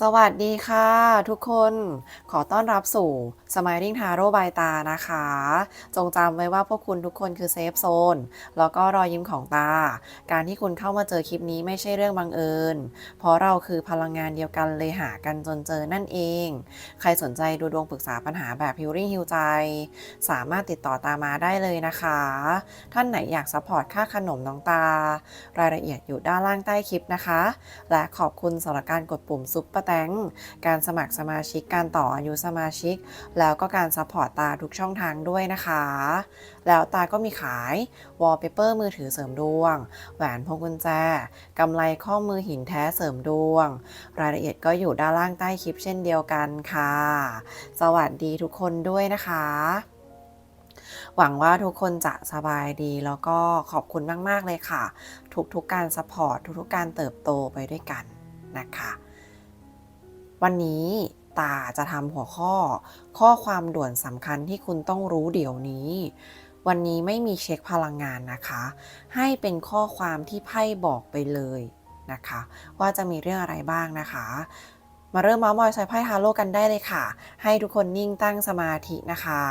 สวัสดีค่ะทุกคนขอต้อนรับสู่ Smiling Tarot by ตานะคะ จงจำไว้ว่าพวกคุณทุกคนคือเซฟโซนแล้วก็รอยยิ้มของตา การที่คุณเข้ามาเจอคลิปนี้ไม่ใช่เรื่องบังเอิญ เพราะเราคือพลังงานเดียวกันเลยหากันจนเจอนั่นเอง ใครสนใจดูดวงปรึกษาปัญหาแบบ Healing Heal ใจ สามารถติดต่อตามาได้เลยนะคะ ท่านไหนอยากซัพพอร์ตค่าขนมน้องตา รายละเอียดอยู่ด้านล่างใต้คลิปนะคะ และขอบคุณสำหรับการกดปุ่มซุปเปอร์แตงการสมัครสมาชิกการต่ออายุสมาชิก แล้วก็การซัพพอร์ตตาทุกช่องทางด้วยนะคะ แล้วตาก็มีขายวอลเปเปอร์มือถือเสริมดวง แหวนพวงกุญแจกำไลข้อมือหินแท้เสริมดวง รายละเอียดก็อยู่ด้านล่างใต้คลิปเช่นเดียวกันค่ะ สวัสดีทุกคนด้วยนะคะหวังว่าทุกคนจะสบายดีแล้วก็ขอบคุณมาก ๆ เลยค่ะ ทุกๆการสปอร์ตทุกๆการเติบโตไปด้วยกันนะคะ วันนี้ตาจะทำหัวข้อ ข้อความด่วนสำคัญที่คุณต้องรู้เดี๋ยวนี้ วันนี้ไม่มีเช็คพลังงานนะคะ ให้เป็นข้อความที่ไพ่บอกไปเลยนะคะ ว่าจะมีเรื่องอะไรบ้างนะคะ มาเริ่มเมาส์มอยใช้ไพ่ฮาโลกันได้เลยค่ะ ให้ทุกคนนิ่งตั้งสมาธินะคะ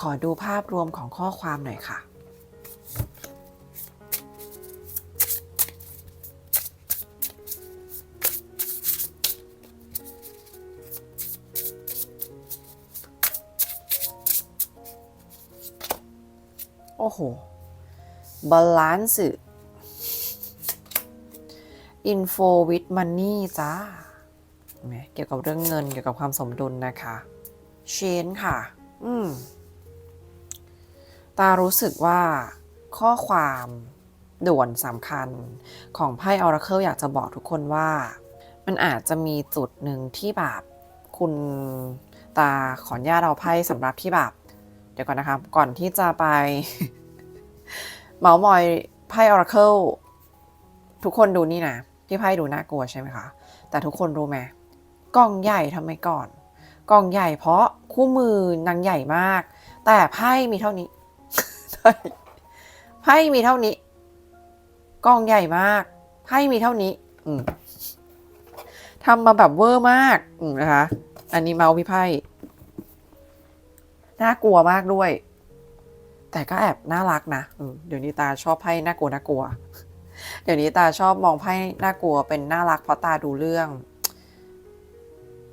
ขอดูภาพรวมของข้อความหน่อยค่ะ โอ้โหบาลานซ์ info with money จ้าเห็นไหมเกี่ยวกับเรื่องเงินเกี่ยวกับความสมดุลนะคะเชนค่ะ อืม ตารู้สึกว่าข้อความด่วนสำคัญของไพ่ออราเคิลอยากจะบอกทุกคนว่า มันอาจจะมีจุดหนึ่งที่แบบคุณตาขออนุญาตเอาไพ่สำหรับที่แบบ เดี๋ยวก่อนนะคะ ก่อนที่จะไป เมาส์มอยไพ่ออราเคิลทุกคนดูนี่นะที่ไพ่ดูน่ากลัวใช่ไหมคะ แต่ทุกคนรู้ไหมกล่องใหญ่ทำไมก่อนกล่องใหญ่เพราะคู่มือนางใหญ่มาก แต่ไพ่มีเท่านี้ไพ่มีเท่านี้กล่องใหญ่มากไพ่มีเท่านี้ อืทำมาแบบเวอร์มากนะคะ อันนี้เมาส์พี่ไพ่ น่ากลัวมากด้วย แต่ก็แอบน่ารักนะเดี๋ยวนี้ตาชอบไพ่น่ากลัวน่ากลัว เดี๋ยวนี้ตาชอบมองไพ่น่ากลัวเป็นน่ารักเพราะตาดูเรื่อง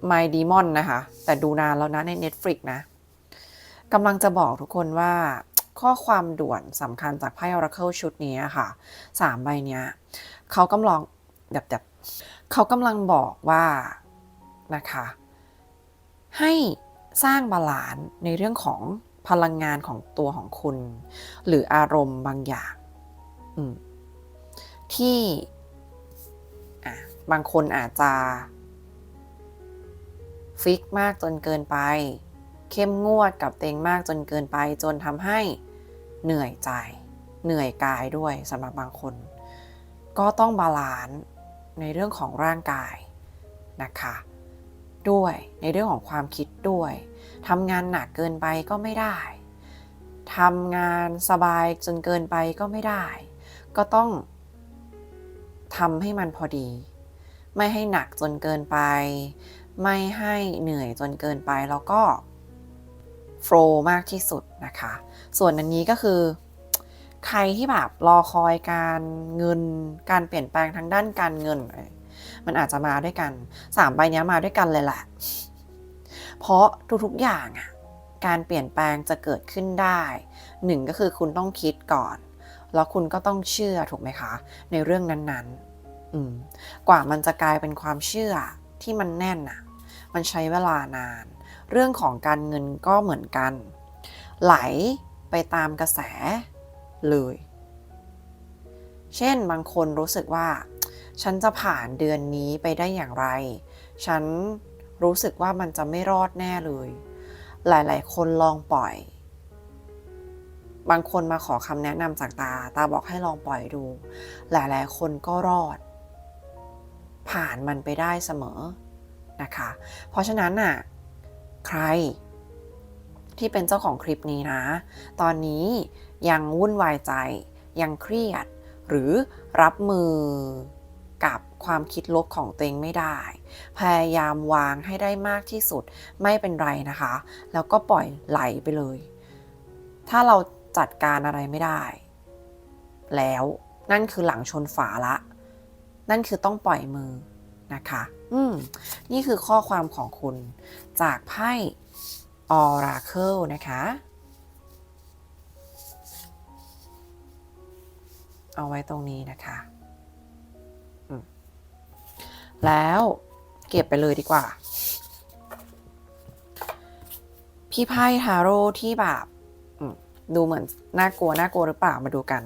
My Demon นะคะ แต่ดูนานแล้วนะใน Netflix นะกำลังจะบอกทุกคนว่าข้อความด่วนสำคัญจากไพ่ Oracle ชุดนี้ค่ะสามใบเนี้ยเขากำลังแบบแบบเขากำลังบอกว่านะคะ ให้ สร้างบาลานซ์ในเรื่องของพลังงานของตัวของคุณ หรืออารมณ์บางอย่างที่บางคนอาจจะฟิกมากจนเกินไป เข้มงวดกับเต็งมากจนเกินไป จนทำให้เหนื่อยใจ เหนื่อยกายด้วยสำหรับบางคน ก็ต้องบาลานซ์ในเรื่องของร่างกายนะคะ ด้วย ในเรื่องของความคิดด้วยทำงานหนักเกินไปก็ไม่ได้ทำงานสบายจนเกินไปก็ไม่ได้ ก็ต้องทำให้มันพอดี ไม่ให้หนักจนเกินไป ไม่ให้เหนื่อยจนเกินไปแล้วก็โฟล์มากที่สุดนะคะ ส่วนอันนี้ก็คือ ใครที่แบบรอคอยการเงิน การเปลี่ยนแปลงทางด้านการเงิน มันอาจจะมาด้วยกันสามใบเนี้ยมาด้วยกันเลยแหละ เพราะทุกๆอย่างอะการเปลี่ยนแปลงจะเกิดขึ้นได้หนึ่งก็คือคุณต้องคิดก่อน แล้วคุณก็ต้องเชื่อถูกไหมคะ ในเรื่องนั้นๆ กว่ามันจะกลายเป็นความเชื่อที่มันแน่นอะมันใช้เวลานาน เรื่องของการเงินก็เหมือนกัน ไหลไปตามกระแสเลย เช่นบางคนรู้สึกว่า ฉันจะผ่านเดือนนี้ไปได้อย่างไร ฉันรู้สึกว่ามันจะไม่รอดแน่เลย หลายๆ คนลองปล่อย บางคนมาขอคำแนะนำจากตา ตาบอกให้ลองปล่อยดู หลายๆ คนก็รอด ผ่านมันไปได้เสมอนะคะ เพราะฉะนั้นน่ะ ใคร ที่เป็นเจ้าของคลิปนี้นะ ตอนนี้ยังวุ่นวายใจ ยังเครียด หรือรับมือ กับความคิดลบของตัวเองไม่ได้ พยายามวางให้ได้มากที่สุดไม่เป็นไรนะคะ แล้วก็ปล่อยไหลไปเลย ถ้าเราจัดการอะไรไม่ได้ แล้วนั่นคือหลังชนฝาละ นั่นคือต้องปล่อยมือนะคะ อืมนี่คือข้อความของคุณจากไพ่ Oracle นะคะ เอาไว้ตรงนี้นะคะ แล้วเก็บไปเลยดีกว่า พี่ไพ่ทาโร่ที่แบบอืมดูเหมือนน่ากลัวน่ากลัวหรือเปล่ามาดูกัน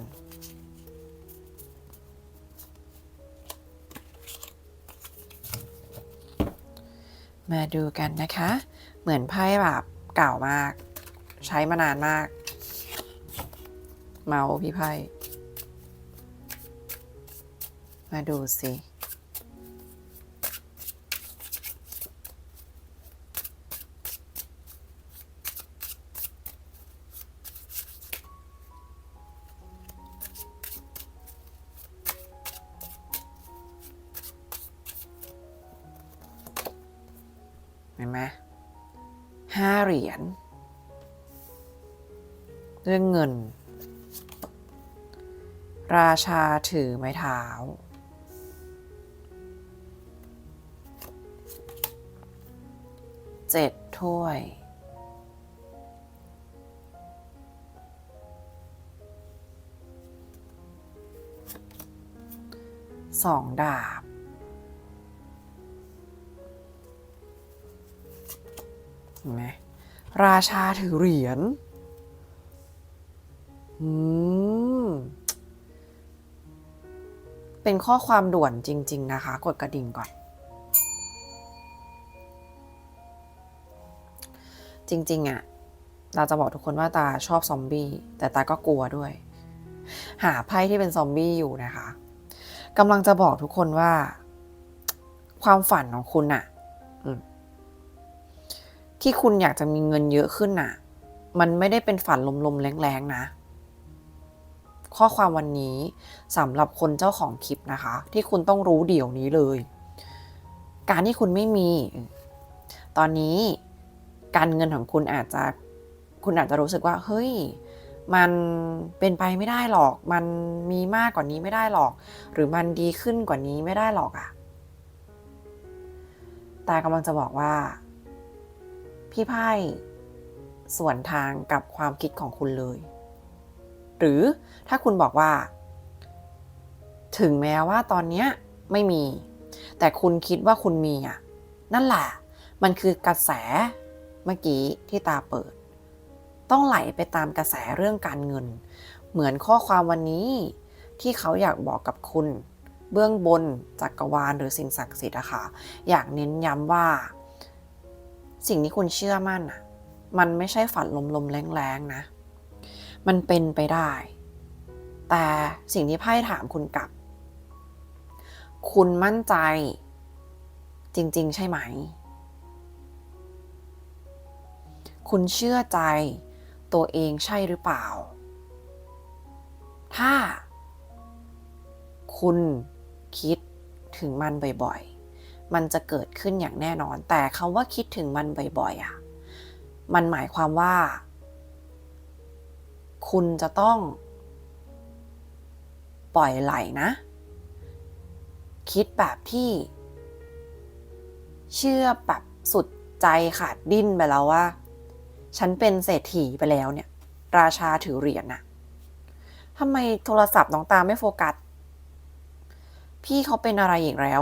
มาดูกันนะคะ เหมือนไพ่แบบเก่ามาก ใช้มานานมาก เมาพี่ไพ่ มาดูสิเห็นไหมห้าเหรียญเรื่องเงิน ราชาถือไม้เท้า เจ็ดถ้วย สองดาบ เห็นไหมราชาถือเหรียญ อืม เป็นข้อความด่วนจริง ๆ นะคะ กดกระดิ่งก่อน จริง ๆอะเราจะบอกทุกคนว่าตาชอบซอมบี้แต่ตาก็กลัวด้วย หาไพ่ที่เป็นซอมบี้อยู่นะคะกำลังจะบอกทุกคนว่า ความฝันของคุณอะอที่คุณอยากจะมีเงินเยอะขึ้นน่ะ มันไม่ได้เป็นฝันลมๆแรงๆนะ ข้อความวันนี้สำหรับคนเจ้าของคลิปนะคะ ที่คุณต้องรู้เดี๋ยวนี้เลย การที่คุณไม่มี ตอนนี้ การเงินของคุณอาจจะคุณอาจจะรู้สึกว่า เฮ้ย มันเป็นไปไม่ได้หรอก มันมีมากกว่านี้ไม่ได้หรอก หรือมันดีขึ้นกว่านี้ไม่ได้หรอกอะแต่กำลังจะบอกว่า พี่ไพ่ส่วนทางกับความคิดของคุณเลย หรือถ้าคุณบอกว่า ถึงแม้ว่าตอนเนี้ยไม่มี แต่คุณคิดว่าคุณมีอะ นั่นแหละ มันคือกระแส เมื่อกี้ที่ตาเปิด ต้องไหลไปตามกระแสเรื่องการเงิน เหมือนข้อความวันนี้ที่เขาอยากบอกกับคุณ เบื้องบนจักรวาลหรือสิ่งศักดิ์สิทธิ์อะค่ะ อยากเน้นย้ำว่า สิ่งที่คุณเชื่อมั่นอะมันไม่ใช่ฝันลมๆแรงๆนะ มันเป็นไปได้ แต่สิ่งที่ไพ่ถามคุณกลับ คุณมั่นใจ จริง ๆ ใช่ไหม คุณเชื่อใจตัวเองใช่หรือเปล่า ถ้า คุณคิดถึงมันบ่อยๆ มันจะเกิดขึ้นอย่างแน่นอน แต่คำว่าคิดถึงมันบ่อยๆอะ มันหมายความว่า คุณจะต้อง ปล่อยไหลนะ คิดแบบที่ เชื่อแบบสุดใจขาดดิ้นไปแล้วว่า ฉันเป็นเศรษฐีไปแล้วเนี่ย ราชาถือเหรียญน่ะทำไมโทรศัพท์น้องตาไม่โฟกัส พี่เขาเป็นอะไรอีกแล้ว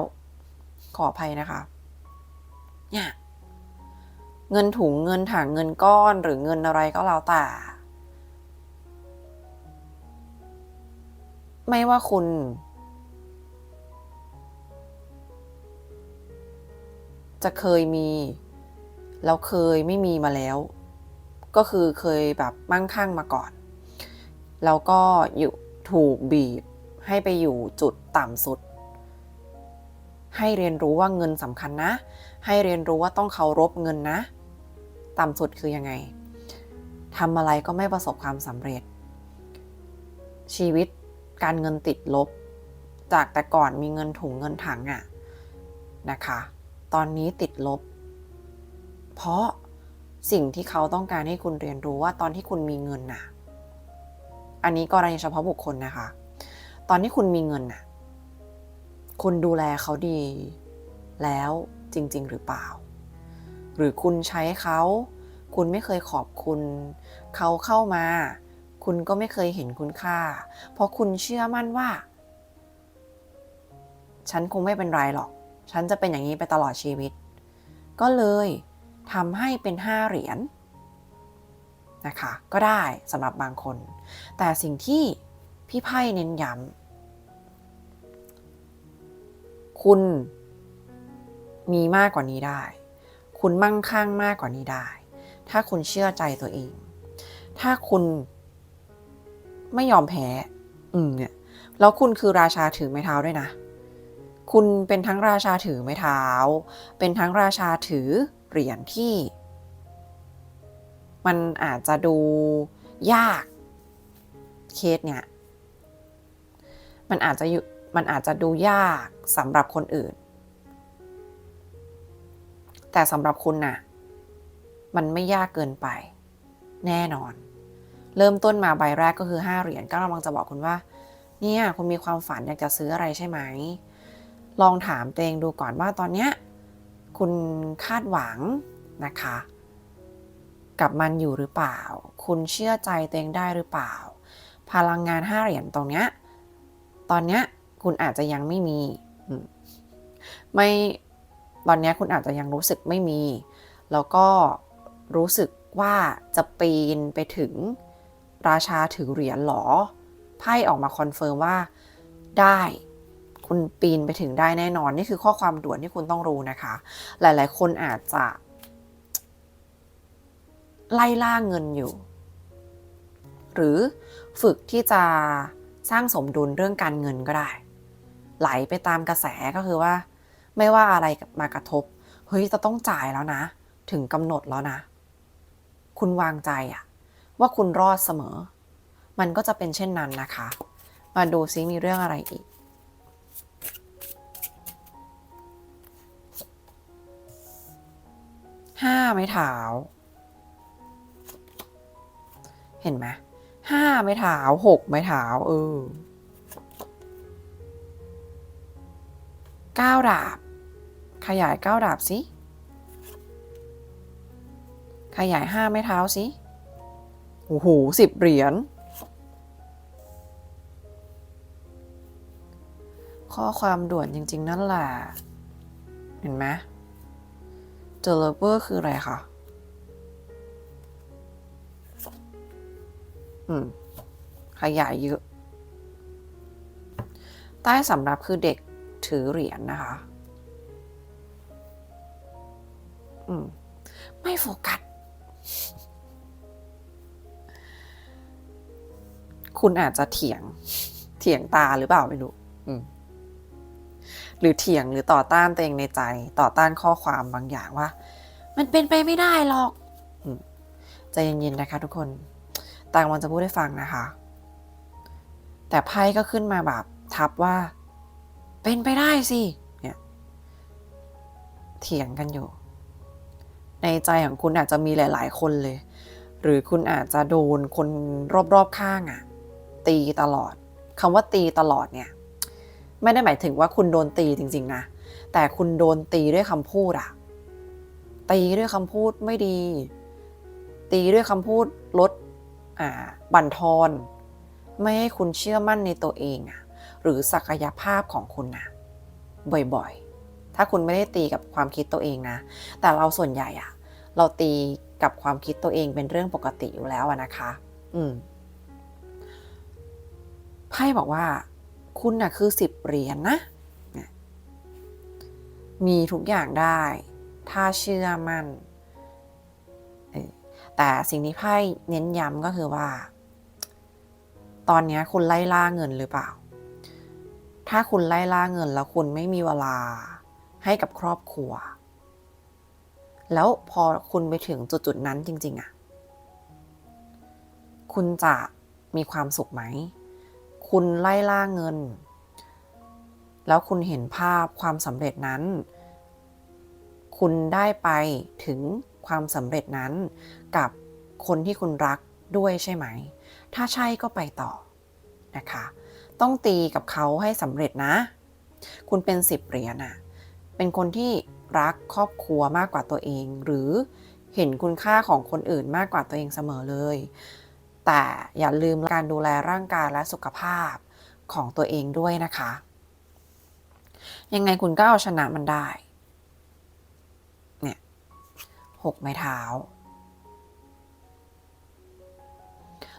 ขออภัยนะคะ เนี่ย เงินถุงเงินถังเงินก้อนหรือเงินอะไรก็แล้วแต่ ไม่ว่าคุณ จะเคยมี แล้วเคยไม่มีมาแล้ว ก็คือเคยแบบมั่งคั่งมาก่อน แล้วก็อยู่ถูกบีบให้ไปอยู่จุดต่ำสุด ให้เรียนรู้ว่าเงินสำคัญนะ ให้เรียนรู้ว่าต้องเคารพเงินนะ ต่ำสุดคือยังไงทำอะไรก็ไม่ประสบความสำเร็จ ชีวิตการเงินติดลบ จากแต่ก่อนมีเงินถุงเงินถังอะนะคะ ตอนนี้ติดลบ เพราะ สิ่งที่เขาต้องการให้คุณเรียนรู้ว่าตอนที่คุณมีเงินน่ะ อันนี้กรณีเฉพาะบุคคลนะคะ ตอนที่คุณมีเงินน่ะ คุณดูแลเขาดีแล้วจริง ๆ หรือเปล่า หรือคุณใช้เขา คุณไม่เคยขอบคุณ เขาเข้ามา คุณก็ไม่เคยเห็นคุณค่า เพราะคุณเชื่อมั่นว่า ฉันคงไม่เป็นไรหรอก ฉันจะเป็นอย่างนี้ไปตลอดชีวิต ก็เลย ทำให้เป็นห้าเหรียญนะคะก็ได้สำหรับบางคน แต่สิ่งที่พี่ไพ่เน้นย้ำคุณมีมากกว่านี้ได้ คุณมั่งคั่งมากกว่านี้ได้ ถ้าคุณเชื่อใจตัวเอง ถ้าคุณไม่ยอมแพ้ อืมเนี่ย แล้วคุณคือราชาถือไม้เท้าด้วยนะ คุณเป็นทั้งราชาถือไม้เท้า เป็นทั้งราชาถือ เหรียญที่มันอาจจะดูยากเคสเนี่ย มันอาจจะมันอาจจะดูยากสำหรับคนอื่น แต่สำหรับคุณน่ะ มันไม่ยากเกินไป แน่นอน เริ่มต้นมาใบแรกก็คือ 5 เหรียญก็กำลังจะบอกคุณว่า เนี่ยคุณมีความฝันอยากจะซื้ออะไรใช่ไหม ลองถามตัวเองดูก่อนว่าตอนเนี้ย คุณคาดหวังนะคะ กับมันอยู่หรือเปล่า คุณเชื่อใจตัวเองได้หรือเปล่า พลังงานห้าเหรียญตรงเนี้ยตอนเนี้ยคุณอาจจะยังไม่มีไม่ตอนเนี้ยคุณอาจจะยังรู้สึกไม่มี แล้วก็รู้สึกว่าจะปีนไปถึงราชาถือเหรียญหรอ ไพ่ออกมาคอนเฟิร์มว่าได้ คุณปีนไปถึงได้แน่นอน นี่คือข้อความด่วนที่คุณต้องรู้นะคะ หลาย ๆ คนอาจจะ ไล่ล่าเงินอยู่ หรือฝึกที่จะสร้างสมดุลเรื่องการเงินก็ได้ ไหลไปตามกระแสก็คือว่า ไม่ว่าอะไรมากระทบ เฮ้ยจะต้องจ่ายแล้วนะ ถึงกำหนดแล้วนะ คุณวางใจอะว่าคุณรอดเสมอ มันก็จะเป็นเช่นนั้นนะคะ มาดูซิมีเรื่องอะไรอีก ห้าไม้เท้า เห็นไหมห้าไม้เท้าหกไม้เท้าเออเก้าดาบ ขยายเก้าดาบสิ ขยายห้าไม้เท้าสิโอ้โหสิบเหรียญข้อความด่วนจริง ๆ นั่นแหละ เห็นไหม เจอเลเวอร์คืออะไรคะอืม ขยายเยอะ ใต้สำรับคือเด็กถือเหรียญนนะคะ อืม ไม่โฟกัส คุณอาจจะเถียง เถียงตาหรือเปล่าไม่รู้ อืม หรือเถียงหรือต่อต้านตัวเองในใจ ต่อต้านข้อความบางอย่างว่า มันเป็นไปไม่ได้หรอกอืมใจเย็นๆนะคะ ทุกคนต่างวันจะพูดให้ฟังนะคะ แต่ไพ่ก็ขึ้นมาแบบทับว่า เป็นไปได้สิเนี่ยเถียงกันอยู่ ในใจของคุณอาจจะมีหลาย ๆ คนเลย หรือคุณอาจจะโดนคนรอบ ๆ ข้างอะ่ะตีตลอดคำว่าตีตลอดเนี่ย ไม่ได้หมายถึงว่าคุณโดนตีจริง ๆ นะ แต่คุณโดนตีด้วยคำพูดอะตีด้วยคำพูดไม่ดี ตีด้วยคำพูดลดอ่าบั่นทอน ไม่ให้คุณเชื่อมั่นในตัวเองอะหรือศักยภาพของคุณนะบ่อยๆ ถ้าคุณไม่ได้ตีกับความคิดตัวเองนะ แต่เราส่วนใหญ่อะเราตีกับความคิดตัวเองเป็นเรื่องปกติอยู่แล้วนะคะ อืมไพ่บอกว่า คุณน่ะคือสิบเหรียญนนะ มีทุกอย่างได้ ถ้าเชื่อมั่นแต่สิ่งที่ไพ่เน้นย้ำก็คือว่า ตอนนี้คุณไล่ล่าเงินหรือเปล่า ถ้าคุณไล่ล่าเงินแล้วคุณไม่มีเวลาให้กับครอบครัว แล้วพอคุณไปถึงจุดๆนั้นจริง ๆอะคุณจะมีความสุขไหม คุณไล่ล่าเงิน แล้วคุณเห็นภาพความสำเร็จนั้น คุณได้ไปถึงความสำเร็จนั้นกับคนที่คุณรักด้วยใช่ไหม ถ้าใช่ก็ไปต่อนะคะ ต้องตีกับเขาให้สำเร็จนะ คุณเป็นสิบเหรียญอะเป็นคนที่รักครอบครัวมากกว่าตัวเอง หรือเห็นคุณค่าของคนอื่นมากกว่าตัวเองเสมอเลย แต่อย่าลืมการดูแลร่างกายและสุขภาพของตัวเองด้วยนะคะ ยังไงคุณก็เอาชนะมันได้ เนี่ยหกไม้เท้า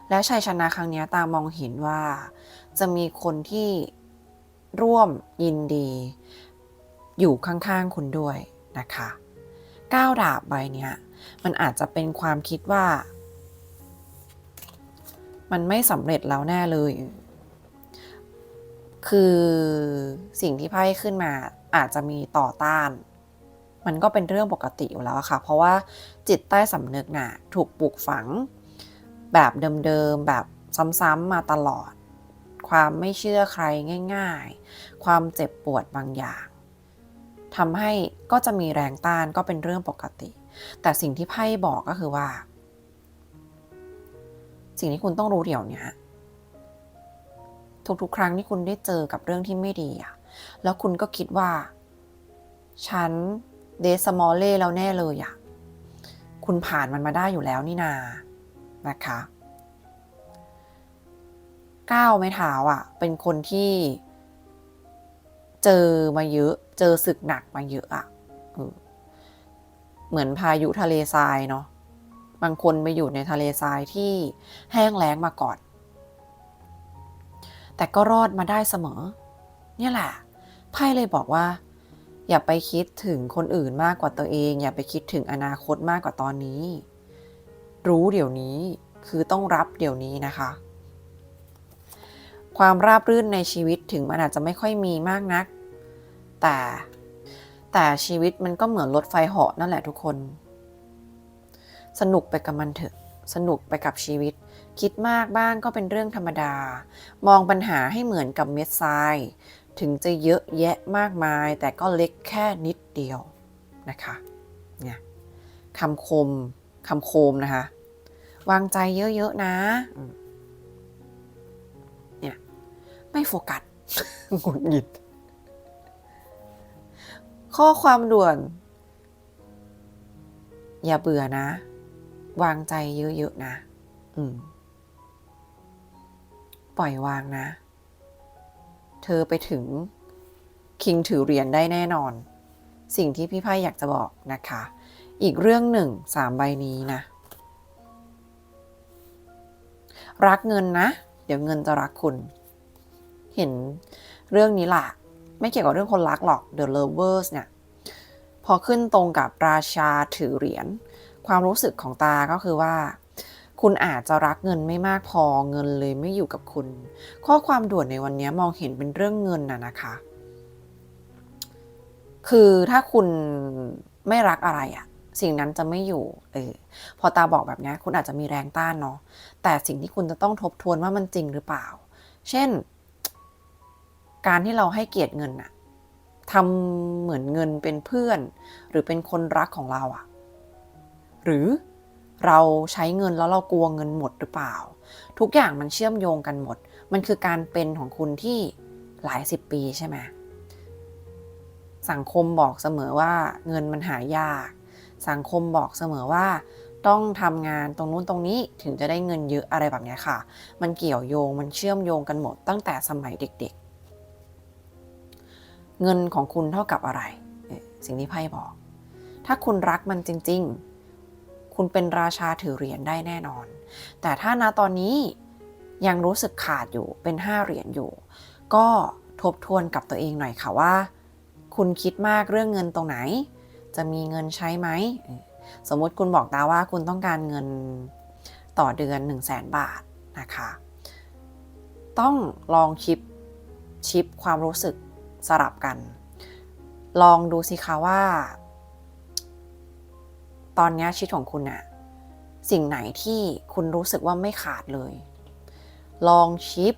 และชัยชนะครั้งนี้ตามองเห็นว่า จะมีคนที่ร่วมยินดี อยู่ข้างๆคุณด้วยนะคะก้าวดาบใบเนี้ยมันอาจจะเป็นความคิดว่า มันไม่สำเร็จแล้วแน่เลย คือสิ่งที่ไพ่ขึ้นมาอาจจะมีต่อต้าน มันก็เป็นเรื่องปกติอยู่แล้วค่ะ เพราะว่าจิตใต้สำนึกน่ะถูกปลูกฝัง แบบเดิมๆแบบซ้ำๆมาตลอด ความไม่เชื่อใครง่าย ๆ ความเจ็บปวดบางอย่างทำให้ก็จะมีแรงต้านก็เป็นเรื่องปกติ แต่สิ่งที่ไพ่บอกก็คือว่า สิ่งที่คุณต้องรู้เดี๋ยวนี้ทุกๆ ครั้งที่คุณได้เจอกับเรื่องที่ไม่ดีอะแล้วคุณก็คิดว่า ฉันเดสมอลเล่แล้วแน่เลยอะคุณผ่านมันมาได้อยู่แล้วนี่นา นะคะก้าวไม้เท้าอะเป็นคนที่เจอมาเยอะ เจอศึกหนักมาเยอะอะเหมือนพายุทะเลทรายเนาะ บางคนไปอยู่ในทะเลทรายที่แห้งแล้งมาก่อน แต่ก็รอดมาได้เสมอ เนี่ยแหละ ไพ่เลยบอกว่า อย่าไปคิดถึงคนอื่นมากกว่าตัวเอง อย่าไปคิดถึงอนาคตมากกว่าตอนนี้ รู้เดี๋ยวนี้คือต้องรับเดี๋ยวนี้นะคะ ความราบรื่นในชีวิตถึงมันอาจจะไม่ค่อยมีมากนัก แต่แต่ชีวิตมันก็เหมือนรถไฟเหาะนั่นแหละทุกคน สนุกไปกับมันเถอะ สนุกไปกับชีวิต คิดมากบ้างก็เป็นเรื่องธรรมดา มองปัญหาให้เหมือนกับเม็ดทราย ถึงจะเยอะแยะมากมาย แต่ก็เล็กแค่นิดเดียวนะคะเนี่ยคำคมคำโคมนะคะ วางใจเยอะๆนะเนี่ยไม่โฟกัสหงุดหงิด ข้อความด่วน อย่าเบื่อนะ วางใจเยอะๆนะ อืม ปล่อยวางนะ เธอไปถึง คิงถือเหรียญได้แน่นอน สิ่งที่พี่ไพ่อยากจะบอกนะคะ อีกเรื่องหนึ่งสามใบนี้นะ รักเงินนะ เดี๋ยวเงินจะรักคุณ เห็นเรื่องนี้ล่ะ ไม่เกี่ยวกับเรื่องคนรักหรอก The Lovers เนี่ย พอขึ้นตรงกับราชาถือเหรียญ ความรู้สึกของตาก็คือว่า คุณอาจจะรักเงินไม่มากพอเงินเลยไม่อยู่กับคุณ ข้อความด่วนในวันนี้มองเห็นเป็นเรื่องเงินน่ะนะคะ คือถ้าคุณไม่รักอะไรอะสิ่งนั้นจะไม่อยู่ เออ พอตาบอกแบบนี้คุณอาจจะมีแรงต้านเนาะ แต่สิ่งที่คุณจะต้องทบทวนว่ามันจริงหรือเปล่า เช่น การที่เราให้เกียรติเงินอะทำเหมือนเงินเป็นเพื่อน หรือเป็นคนรักของเราอะ หรือเราใช้เงินแล้วเรากลัวเงินหมดหรือเปล่า ทุกอย่างมันเชื่อมโยงกันหมด มันคือการเป็นของคุณที่หลายสิบปีใช่ไหมสังคมบอกเสมอว่าเงินมันหายาก สังคมบอกเสมอว่า ต้องทำงานตรงนู้นตรงนี้ถึงจะได้เงินเยอะอะไรแบบนี้ค่ะ มันเกี่ยวโยงมันเชื่อมโยงกันหมดตั้งแต่สมัยเด็ก ๆ เงินของคุณเท่ากับอะไร สิ่งที่ไพ่บอก ถ้าคุณรักมันจริง ๆ คุณเป็นราชาถือเหรียญได้แน่นอน แต่ถ้าณตอนนี้ยังรู้สึกขาดอยู่เป็นห้าเหรียญอยู่ ก็ทบทวนกับตัวเองหน่อยค่ะว่า คุณคิดมากเรื่องเงินตรงไหน จะมีเงินใช้ไหม สมมติคุณบอกตาว่าคุณต้องการเงินต่อเดือน 1 0 0 0 0แบาทนะคะ ต้องลองชิปชิปความรู้สึกสลับกัน ลองดูสิคะว่า ตอนนี้ชีวิตของคุณน่ะสิ่งไหนที่คุณรู้สึกว่าไม่ขาดเลย ลองชิป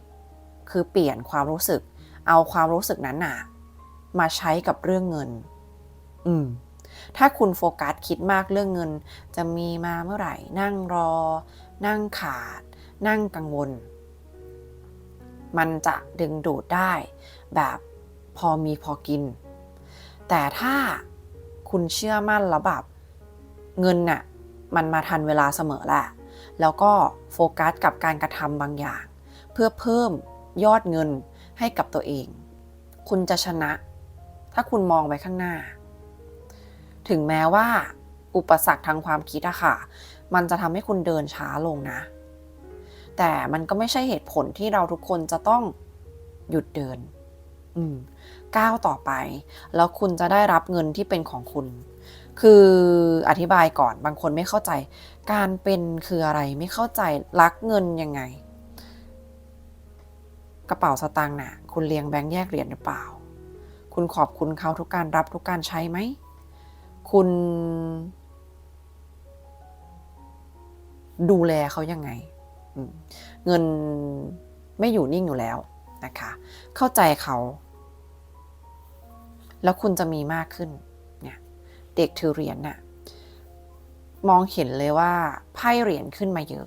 คือเปลี่ยนความรู้สึก เอาความรู้สึกนั้นน่ะ มาใช้กับเรื่องเงิน อืม ถ้าคุณโฟกัสคิดมากเรื่องเงิน จะมีมาเมื่อไหร่ นั่งรอ นั่งขาด นั่งกังวล มันจะดึงดูดได้แบบพอมีพอกิน แต่ถ้าคุณเชื่อมั่นแล้วแบบ เงินน่ะมันมาทันเวลาเสมอแหละ แล้วก็โฟกัสกับการกระทำบางอย่าง เพื่อเพิ่มยอดเงินให้กับตัวเอง คุณจะชนะ ถ้าคุณมองไปข้างหน้า ถึงแม้ว่าอุปสรรคทางความคิดอะค่ะ มันจะทำให้คุณเดินช้าลงนะ แต่มันก็ไม่ใช่เหตุผลที่เราทุกคนจะต้องหยุดเดิน อืม ก้าวต่อไป แล้วคุณจะได้รับเงินที่เป็นของคุณ คืออธิบายก่อนบางคนไม่เข้าใจ การเป็นคืออะไรไม่เข้าใจรักเงินยังไง กระเป๋าสตางค์น่ะ คุณเรียงแบงค์แยกเหรียญหรือเปล่า คุณขอบคุณเขาทุกการรับทุกการใช้ไหม คุณ ดูแลเขายังไง เงินไม่อยู่นิ่งอยู่แล้วนะคะ เข้าใจเขา แล้วคุณจะมีมากขึ้น เด็กถือเหรียญน่ะมองเห็นเลยว่าไพ่เหรียญขึ้นมาเยอะ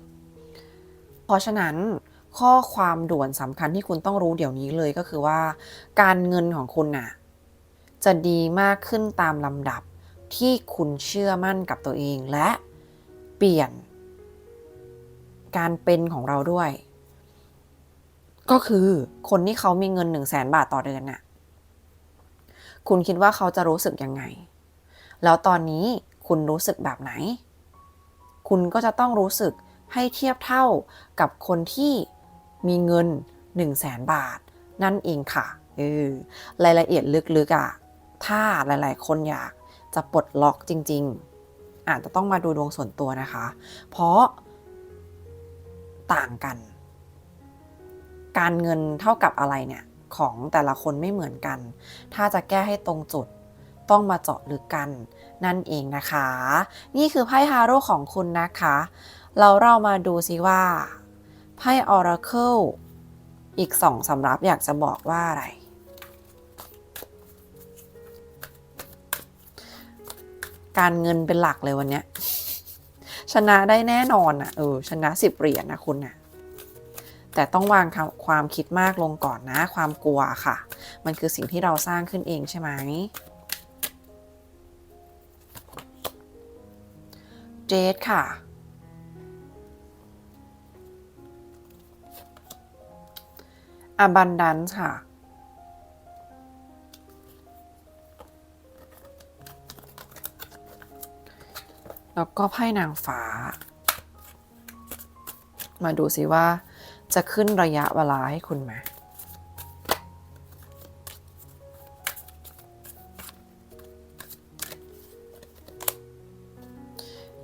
เพราะฉะนั้นข้อความด่วนสำคัญที่คุณต้องรู้เดี๋ยวนี้เลยก็คือว่า การเงินของคุณน่ะจะดีมากขึ้นตามลำดับที่คุณเชื่อมั่นกับตัวเองและเปลี่ยน การเป็นของเราด้วย ก็คือคนที่เขามีเงินหนึ่งแสนบาทต่อเดือนน่ะคุณคิดว่าเขาจะรู้สึกยังไง แล้วตอนนี้คุณรู้สึกแบบไหน คุณก็จะต้องรู้สึกให้เทียบเท่ากับคนที่มีเงิน 1 0 0 0 0แสนบาท นั่นเองค่ะเออรายละเอียดลึกๆอะ่ะ ถ้าหลายๆ คนอยากจะปลดล็อกจริง ๆ อาจจะต้องมาดูดวงส่วนตัวนะคะ เพราะต่างกัน การเงินเท่ากับอะไรเนี่ย ของแต่ละคนไม่เหมือนกัน ถ้าจะแก้ให้ตรงจุด ต้องมาเจาะลึกกันนั่นเองนะคะ นี่คือไพ่ฮาโร่ของคุณนะคะ เราเรามาดูซิว่าไพ่ออราเคิลอีกสองสำรับอยากจะบอกว่าอะไร การเงินเป็นหลักเลยวันนี้ชนะได้แน่นอนอะเออชนะสิบเหรียญนะคุณน่ะแต่ต้องวางความคิดมากลงก่อนนะ ความกลัวค่ะ มันคือสิ่งที่เราสร้างขึ้นเองใช่ไหม เจดค่ะ abundance ค่ะ แล้วก็ไพ่นางฟ้า มาดูสิว่าจะขึ้นระยะเวลาให้คุณไหม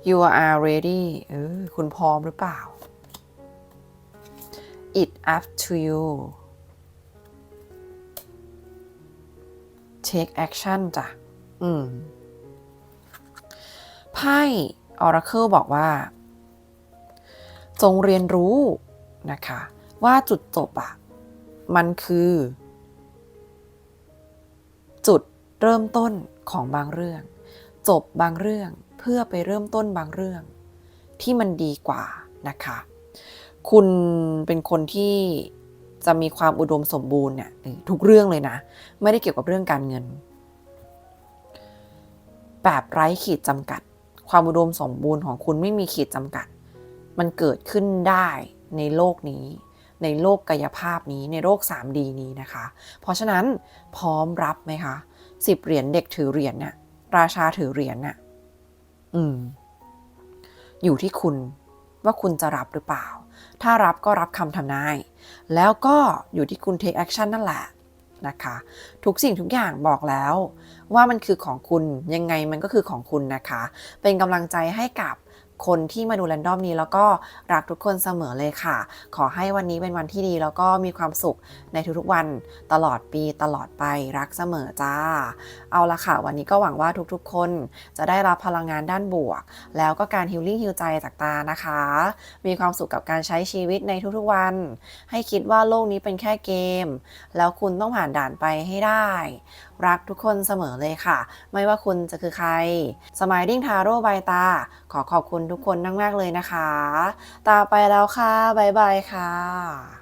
you are ready เออคุณพร้อมหรือเปล่า it up to you take action จ้ะ อืม ไพ่ Oracle บอกว่า จงเรียนรู้นะคะ ว่าจุดจบอะมันคือ จุดเริ่มต้นของบางเรื่อง จบบางเรื่องเพื่อไปเริ่มต้นบางเรื่อง ที่มันดีกว่านะคะ คุณเป็นคนที่จะมีความอุดมสมบูรณ์เนี่ยทุกเรื่องเลยนะ ไม่ได้เกี่ยวกับเรื่องการเงิน แบบไร้ขีดจำกัด ความอุดมสมบูรณ์ของคุณไม่มีขีดจำกัด มันเกิดขึ้นได้ในโลกนี้ ในโลกกายภาพนี้ในโลก 3D นี้นะคะ เพราะฉะนั้นพร้อมรับไหมคะสิบเหรียญเด็กถือเหรียญเนี่ย ราชาถือเหรียญน่ะ อืม อยู่ที่คุณว่าคุณจะรับหรือเปล่า ถ้ารับก็รับคำทำนาย แล้วก็อยู่ที่คุณ take action นั่นแหละนะคะ ทุกสิ่งทุกอย่างบอกแล้ว ว่ามันคือของคุณยังไงมันก็คือของคุณนะคะ เป็นกำลังใจให้กับ คนที่มาดูแรนดอมนี้แล้วก็รักทุกคนเสมอเลยค่ะ ขอให้วันนี้เป็นวันที่ดีแล้วก็มีความสุขในทุกๆวันตลอดปีตลอดไปรักเสมอจ้า เอาละค่ะ วันนี้ก็หวังว่าทุกๆ คนจะได้รับพลังงานด้านบวก แล้วก็การฮิลลิ่งฮิลใจจากตานะคะ มีความสุขกับการใช้ชีวิตในทุกๆวัน ให้คิดว่าโลกนี้เป็นแค่เกม แล้วคุณต้องผ่านด่านไปให้ได้รักทุกคนเสมอเลยค่ะ ไม่ว่าคุณจะคือใคร สมายดิ้งทาโร่บายตา ขอขอบคุณทุกคนมากๆเลยนะคะ ตาไปแล้วค่ะบายบายค่ะ